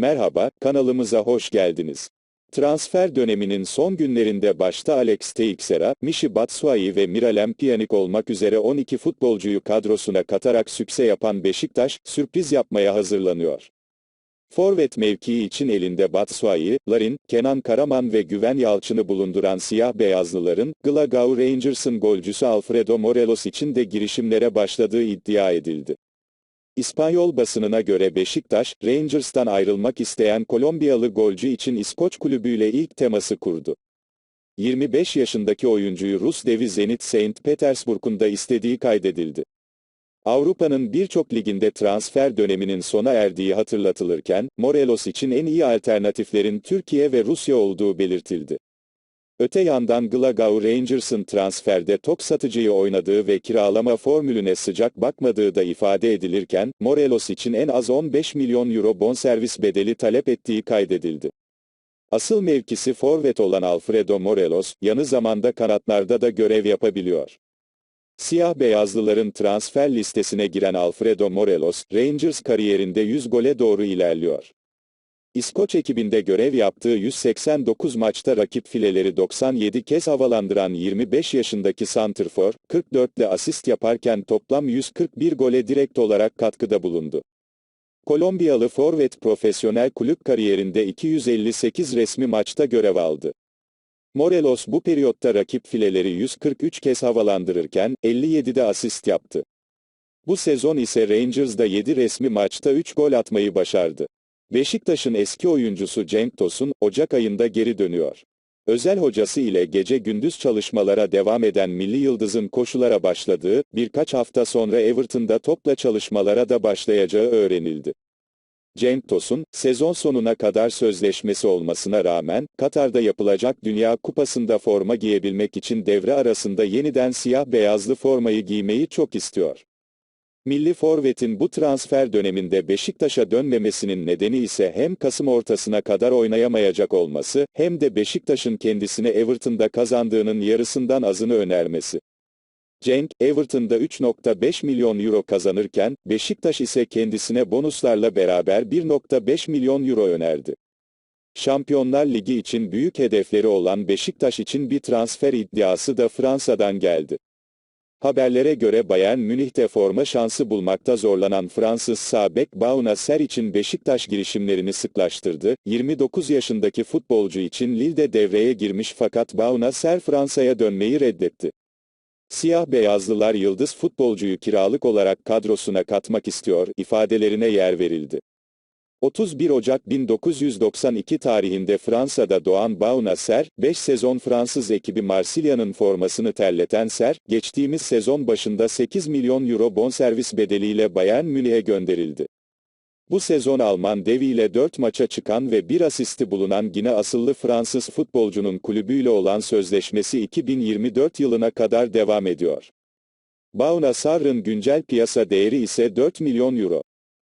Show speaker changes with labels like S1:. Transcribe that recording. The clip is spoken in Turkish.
S1: Merhaba, kanalımıza hoş geldiniz. Transfer döneminin son günlerinde başta Alex Teixeira, Michi Batshuayi ve Miralem Pjanic olmak üzere 12 futbolcuyu kadrosuna katarak sükse yapan Beşiktaş, sürpriz yapmaya hazırlanıyor. Forvet mevkii için elinde Batshuayi, Larin, Kenan Karaman ve Güven Yalçın'ı bulunduran siyah beyazlıların, Glasgow Rangers'ın golcüsü Alfredo Morelos için de girişimlere başladığı iddia edildi. İspanyol basınına göre Beşiktaş, Rangers'tan ayrılmak isteyen Kolombiyalı golcü için İskoç kulübüyle ilk teması kurdu. 25 yaşındaki oyuncuyu Rus devi Zenit St. Petersburg'un da istediği kaydedildi. Avrupa'nın birçok liginde transfer döneminin sona erdiği hatırlatılırken, Morelos için en iyi alternatiflerin Türkiye ve Rusya olduğu belirtildi. Öte yandan Glasgow Rangers'ın transferde tok satıcıyı oynadığı ve kiralama formülüne sıcak bakmadığı da ifade edilirken, Morelos için en az 15 milyon euro bonservis bedeli talep ettiği kaydedildi. Asıl mevkisi forvet olan Alfredo Morelos, yanı zamanda kanatlarda da görev yapabiliyor. Siyah beyazlıların transfer listesine giren Alfredo Morelos, Rangers kariyerinde 100 gole doğru ilerliyor. İskoç ekibinde görev yaptığı 189 maçta rakip fileleri 97 kez havalandıran 25 yaşındaki santrfor, 44 ile asist yaparken toplam 141 gole direkt olarak katkıda bulundu. Kolombiyalı forvet profesyonel kulüp kariyerinde 258 resmi maçta görev aldı. Morelos bu periyotta rakip fileleri 143 kez havalandırırken 57'de asist yaptı. Bu sezon ise Rangers'da 7 resmi maçta 3 gol atmayı başardı. Beşiktaş'ın eski oyuncusu Cenk Tosun, Ocak ayında geri dönüyor. Özel hocası ile gece gündüz çalışmalara devam eden Milli Yıldız'ın koşulara başladığı, birkaç hafta sonra Everton'da topla çalışmalara da başlayacağı öğrenildi. Cenk Tosun, sezon sonuna kadar sözleşmesi olmasına rağmen, Katar'da yapılacak Dünya Kupası'nda forma giyebilmek için devre arasında yeniden siyah-beyazlı formayı giymeyi çok istiyor. Milli forvetin bu transfer döneminde Beşiktaş'a dönmemesinin nedeni ise hem Kasım ortasına kadar oynayamayacak olması, hem de Beşiktaş'ın kendisine Everton'da kazandığının yarısından azını önermesi. Cenk, Everton'da 3.5 milyon euro kazanırken, Beşiktaş ise kendisine bonuslarla beraber 1.5 milyon euro önerdi. Şampiyonlar Ligi için büyük hedefleri olan Beşiktaş için bir transfer iddiası da Fransa'dan geldi. Haberlere göre Bayern Münih'te forma şansı bulmakta zorlanan Fransız sağ bek Ser için Beşiktaş girişimlerini sıklaştırdı. 29 yaşındaki futbolcu için Lille'de devreye girmiş fakat Ser Fransa'ya dönmeyi reddetti. Siyah beyazlılar yıldız futbolcuyu kiralık olarak kadrosuna katmak istiyor ifadelerine yer verildi. 31 Ocak 1992 tarihinde Fransa'da doğan Bauna Ser, 5 sezon Fransız ekibi Marsilya'nın formasını terleten Ser, geçtiğimiz sezon başında 8 milyon euro bonservis bedeliyle Bayern Münih'e gönderildi. Bu sezon Alman deviyle 4 maça çıkan ve 1 asisti bulunan Gine asıllı Fransız futbolcunun kulübüyle olan sözleşmesi 2024 yılına kadar devam ediyor. Bauna Sarr'ın güncel piyasa değeri ise 4 milyon euro.